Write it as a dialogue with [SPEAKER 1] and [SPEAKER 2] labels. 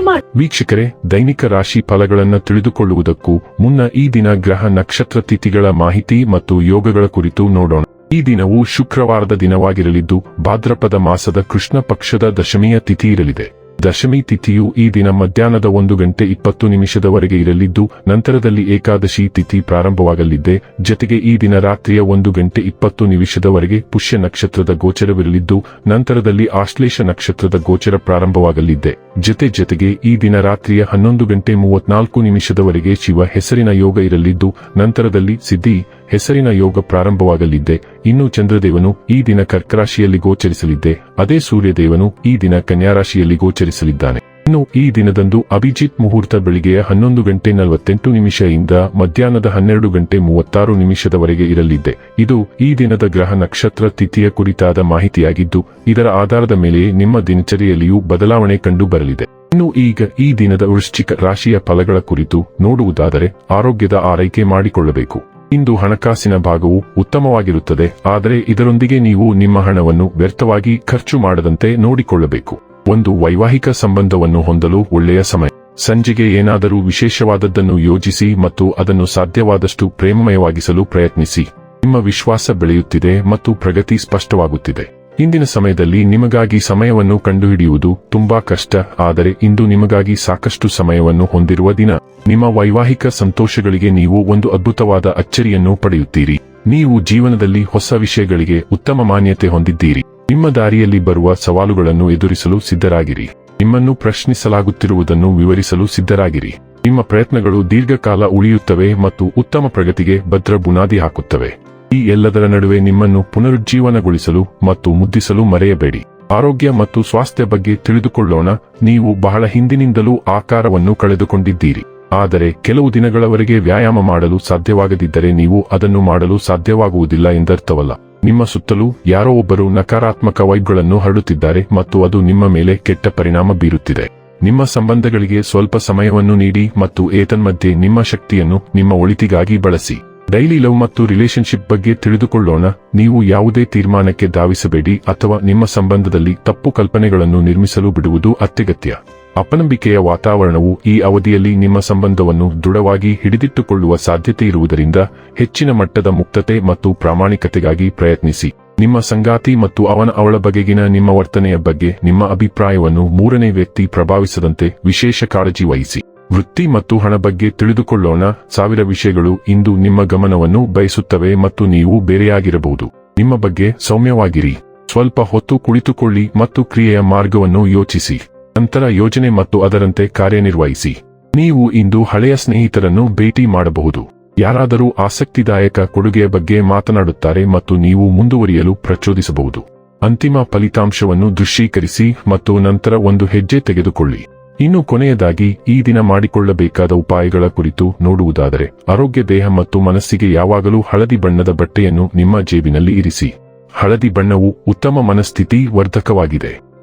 [SPEAKER 1] ಮಾಡಿ
[SPEAKER 2] ವೀಕ್ಷಕರೇ, ದೈನಿಕ ರಾಶಿ ಫಲಗಳನ್ನು ತಿಳಿದುಕೊಳ್ಳುವುದಕ್ಕೂ ಮುನ್ನ ಈ ದಿನ ಗ್ರಹ ನಕ್ಷತ್ರ ತಿಥಿಗಳ ಮಾಹಿತಿ ಮತ್ತು ಯೋಗಗಳ ಕುರಿತು ನೋಡೋಣ. ಈ ದಿನವು ಶುಕ್ರವಾರದ ದಿನವಾಗಿರಲಿದ್ದು, ಭಾದ್ರಪದ ಮಾಸದ ಕೃಷ್ಣ ಪಕ್ಷದ ದಶಮಿಯ ತಿಥಿ ಇರಲಿದೆ. ದಶಮಿ ತಿಥಿಯು ಈ ದಿನ ಮಧ್ಯಾಹ್ನದ ಒಂದು ಗಂಟೆ ಇಪ್ಪತ್ತು ನಿಮಿಷದವರೆಗೆ ಇರಲಿದ್ದು, ನಂತರದಲ್ಲಿ ಏಕಾದಶಿ ತಿಥಿ ಪ್ರಾರಂಭವಾಗಲಿದೆ. ಜತೆಗೆ ಈ ದಿನ ರಾತ್ರಿಯ ಒಂದು ಗಂಟೆ ಇಪ್ಪತ್ತು ನಿಮಿಷದವರೆಗೆ ಪುಷ್ಯ ನಕ್ಷತ್ರದ ಗೋಚರವಿರಲಿದ್ದು, ನಂತರದಲ್ಲಿ ಆಶ್ಲೇಷ ನಕ್ಷತ್ರದ ಗೋಚರ ಪ್ರಾರಂಭವಾಗಲಿದೆ. ಜತೆ ಜತೆಗೆ ಈ ದಿನ ರಾತ್ರಿಯ ಹನ್ನೊಂದು ಗಂಟೆ ಮೂವತ್ನಾಲ್ಕು ನಿಮಿಷದವರೆಗೆ ಶಿವ ಹೆಸರಿನ ಯೋಗ ಇರಲಿದ್ದು, ನಂತರದಲ್ಲಿ ಸಿದ್ಧಿ ಹೆಸರಿನ ಯೋಗ ಪ್ರಾರಂಭವಾಗಲಿದ್ದೆ ಇನ್ನು ಚಂದ್ರದೇವನು ಈ ದಿನ ಕರ್ಕರಾಶಿಯಲ್ಲಿ ಗೋಚರಿಸಲಿದ್ದೆ ಅದೇ ಸೂರ್ಯದೇವನು ಈ ದಿನ ಕನ್ಯಾರಾಶಿಯಲ್ಲಿ ಗೋಚರಿಸಲಿದ್ದಾನೆ ಇನ್ನು ಈ ದಿನದಂದು ಅಭಿಜಿತ್ ಮುಹೂರ್ತ ಬೆಳಿಗ್ಗೆಯ ಹನ್ನೊಂದು ಗಂಟೆ ನಲವತ್ತೆಂಟು ನಿಮಿಷದಿಂದ ಮಧ್ಯಾಹ್ನದ ಹನ್ನೆರಡು ಗಂಟೆ ಮೂವತ್ತಾರು ನಿಮಿಷದವರೆಗೆ ಇರಲಿದೆ. ಇದು ಈ ದಿನದ ಗ್ರಹ ನಕ್ಷತ್ರ ತಿಥಿಯ ಕುರಿತಾದ ಮಾಹಿತಿಯಾಗಿದ್ದು, ಇದರ ಆಧಾರದ ಮೇಲೆ ನಿಮ್ಮ ದಿನಚರಿಯಲ್ಲಿಯೂ ಬದಲಾವಣೆ ಕಂಡು ಬರಲಿದೆ ಇನ್ನು ಈಗ ಈ ದಿನದ ವೃಶ್ಚಿಕ ರಾಶಿಯ ಫಲಗಳ ಕುರಿತು ನೋಡುವುದಾದರೆ ಆರೋಗ್ಯದ ಆರೈಕೆ ಮಾಡಿಕೊಳ್ಳಬೇಕು. ಇಂದು ಹಣಕಾಸಿನ ಭಾಗವು ಉತ್ತಮವಾಗಿರುತ್ತದೆ, ಆದರೆ ಇದರೊಂದಿಗೆ ನೀವು ನಿಮ್ಮ ಹಣವನ್ನು ವ್ಯರ್ಥವಾಗಿ ಖರ್ಚು ಮಾಡದಂತೆ ನೋಡಿಕೊಳ್ಳಬೇಕು. ಒಂದು ವೈವಾಹಿಕ ಸಂಬಂಧವನ್ನು ಹೊಂದಲು ಒಳ್ಳೆಯ ಸಮಯ. ಸಂಜೆಗೆ ಏನಾದರೂ ವಿಶೇಷವಾದದ್ದನ್ನು ಯೋಜಿಸಿ ಮತ್ತು ಅದನ್ನು ಸಾಧ್ಯವಾದಷ್ಟು ಪ್ರೇಮಮಯವಾಗಿಸಲು ಪ್ರಯತ್ನಿಸಿ. ನಿಮ್ಮ ವಿಶ್ವಾಸ ಬೆಳೆಯುತ್ತಿದೆ ಮತ್ತು ಪ್ರಗತಿ ಸ್ಪಷ್ಟವಾಗುತ್ತಿದೆ. ಇಂದಿನ ಸಮಯದಲ್ಲಿ ನಿಮಗಾಗಿ ಸಮಯವನ್ನು ಕಂಡುಹಿಡಿಯುವುದು ತುಂಬಾ ಕಷ್ಟ, ಆದರೆ ಇಂದು ನಿಮಗಾಗಿ ಸಾಕಷ್ಟು ಸಮಯವನ್ನು ಹೊಂದಿರುವ ದಿನ. ನಿಮ್ಮ ವೈವಾಹಿಕ ಸಂತೋಷಗಳಿಗೆ ನೀವು ಒಂದು ಅದ್ಭುತವಾದ ಅಚ್ಚರಿಯನ್ನು ಪಡೆಯುತ್ತೀರಿ. ನೀವು ಜೀವನದಲ್ಲಿ ಹೊಸ ವಿಷಯಗಳಿಗೆ ಉತ್ತಮ ಮಾನ್ಯತೆ ಹೊಂದಿದ್ದೀರಿ. ನಿಮ್ಮ ದಾರಿಯಲ್ಲಿ ಬರುವ ಸವಾಲುಗಳನ್ನು ಎದುರಿಸಲು ಸಿದ್ಧರಾಗಿರಿ. ನಿಮ್ಮನ್ನು ಪ್ರಶ್ನಿಸಲಾಗುತ್ತಿರುವುದನ್ನು ವಿವರಿಸಲು ಸಿದ್ಧರಾಗಿರಿ. ನಿಮ್ಮ ಪ್ರಯತ್ನಗಳು ದೀರ್ಘಕಾಲ ಉಳಿಯುತ್ತವೆ ಮತ್ತು ಉತ್ತಮ ಪ್ರಗತಿಗೆ ಭದ್ರ ಬುನಾದಿ ಹಾಕುತ್ತವೆ. ಈ ಎಲ್ಲದರ ನಡುವೆ ನಿಮ್ಮನ್ನು ಪುನರುಜ್ಜೀವನಗೊಳಿಸಲು ಮತ್ತು ಮುದ್ದಿಸಲು ಮರೆಯಬೇಡಿ. ಆರೋಗ್ಯ ಮತ್ತು ಸ್ವಾಸ್ಥ್ಯ ಬಗ್ಗೆ ತಿಳಿದುಕೊಳ್ಳೋಣ. ನೀವು ಬಹಳ ಹಿಂದಿನಿಂದಲೂ ಆಕಾರವನ್ನು ಕಳೆದುಕೊಂಡಿದ್ದೀರಿ. ಆದರೆ ಕೆಲವು ದಿನಗಳವರೆಗೆ ವ್ಯಾಯಾಮ ಮಾಡಲು ಸಾಧ್ಯವಾಗದಿದ್ದರೆ ನೀವು ಅದನ್ನು ಮಾಡಲು ಸಾಧ್ಯವಾಗುವುದಿಲ್ಲ ಎಂದರ್ಥವಲ್ಲ. ನಿಮ್ಮ ಸುತ್ತಲೂ ಯಾರೋ ಒಬ್ಬರು ನಕಾರಾತ್ಮಕ ವೈಬ್ಗಳನ್ನು ಹರಡುತ್ತಿದ್ದಾರೆ ಮತ್ತು ಅದು ನಿಮ್ಮ ಮೇಲೆ ಕೆಟ್ಟ ಪರಿಣಾಮ ಬೀರುತ್ತಿದೆ. ನಿಮ್ಮ ಸಂಬಂಧಗಳಿಗೆ ಸ್ವಲ್ಪ ಸಮಯವನ್ನು ನೀಡಿ ಮತ್ತು ಏತನ್ಮಧ್ಯೆ ನಿಮ್ಮ ಶಕ್ತಿಯನ್ನು ನಿಮ್ಮ ಒಳಿತಿಗಾಗಿ ಬಳಸಿ. ಡೈಲಿ ಲವ್ ಮತ್ತು ರಿಲೇಶನ್ಶಿಪ್ ಬಗ್ಗೆ ತಿಳಿದುಕೊಳ್ಳೋಣ. ನೀವು ಯಾವುದೇ ತೀರ್ಮಾನಕ್ಕೆ ಧಾವಿಸಬೇಡಿ ಅಥವಾ ನಿಮ್ಮ ಸಂಬಂಧದಲ್ಲಿ ತಪ್ಪು ಕಲ್ಪನೆಗಳನ್ನು ನಿರ್ಮಿಸಲು ಬಿಡುವುದು ಅತ್ಯಗತ್ಯ. ಅಪನಂಬಿಕೆಯ ವಾತಾವರಣವು ಈ ಅವಧಿಯಲ್ಲಿ ನಿಮ್ಮ ಸಂಬಂಧವನ್ನು ದೃಢವಾಗಿ ಹಿಡಿದಿಟ್ಟುಕೊಳ್ಳುವ ಸಾಧ್ಯತೆ ಇರುವುದರಿಂದ ಹೆಚ್ಚಿನ ಮಟ್ಟದ ಮುಕ್ತತೆ ಮತ್ತು ಪ್ರಾಮಾಣಿಕತೆಗಾಗಿ ಪ್ರಯತ್ನಿಸಿ. ನಿಮ್ಮ ಸಂಗಾತಿ ಮತ್ತು ಅವನ ಅವಳ ಬಗೆಗಿನ ನಿಮ್ಮ ವರ್ತನೆಯ ಬಗ್ಗೆ ನಿಮ್ಮ ಅಭಿಪ್ರಾಯವನ್ನು ಮೂರನೇ ವ್ಯಕ್ತಿ ಪ್ರಭಾವಿಸದಂತೆ ವಿಶೇಷ ಕಾಳಜಿ ವಹಿಸಿ. ವೃತ್ತಿ ಮತ್ತು ಹಣ ಬಗ್ಗೆ ತಿಳಿದುಕೊಳ್ಳೋಣ. ಸಾವಿರ ವಿಷಯಗಳು ಇಂದು ನಿಮ್ಮ ಗಮನವನ್ನು ಬಯಸುತ್ತವೆ ಮತ್ತು ನೀವು ಬೇರೆಯಾಗಿರಬಹುದು. ನಿಮ್ಮ ಬಗ್ಗೆ ಸೌಮ್ಯವಾಗಿರಿ. ಸ್ವಲ್ಪ ಹೊತ್ತು ಕುಳಿತುಕೊಳ್ಳಿ ಮತ್ತು ಕ್ರಿಯೆಯ ಮಾರ್ಗವನ್ನು ಯೋಚಿಸಿ. ನಂತರ ಯೋಜನೆ ಮತ್ತು ಅದರಂತೆ ಕಾರ್ಯನಿರ್ವಹಿಸಿ. ನೀವು ಇಂದು ಹಳೆಯ ಸ್ನೇಹಿತರನ್ನು ಭೇಟಿ ಮಾಡಬಹುದು. ಯಾರಾದರೂ ಆಸಕ್ತಿದಾಯಕ ಕೊಡುಗೆಯ ಬಗ್ಗೆ ಮಾತನಾಡುತ್ತಾರೆ ಮತ್ತು ನೀವು ಮುಂದುವರಿಯಲು ಪ್ರಚೋದಿಸಬಹುದು. ಅಂತಿಮ ಫಲಿತಾಂಶವನ್ನು ದೃಶ್ಯೀಕರಿಸಿ ಮತ್ತು ನಂತರ ಒಂದು ಹೆಜ್ಜೆ ತೆಗೆದುಕೊಳ್ಳಿ. ಇನ್ನು ಕೊನೆಯದಾಗಿ, ಈ ದಿನ ಮಾಡಿಕೊಳ್ಳಬೇಕಾದ ಉಪಾಯಗಳ ಕುರಿತು ನೋಡುವುದಾದರೆ, ಆರೋಗ್ಯ, ದೇಹ ಮತ್ತು ಮನಸ್ಸಿಗೆ ಯಾವಾಗಲೂ ಹಳದಿ ಬಣ್ಣದ ಬಟ್ಟೆಯನ್ನು ನಿಮ್ಮ ಜೇಬಿನಲ್ಲಿ ಇರಿಸಿ. ಹಳದಿ ಬಣ್ಣವು ಉತ್ತಮ ಮನಸ್ಥಿತಿ ವರ್ಧಕವಾಗಿದೆ.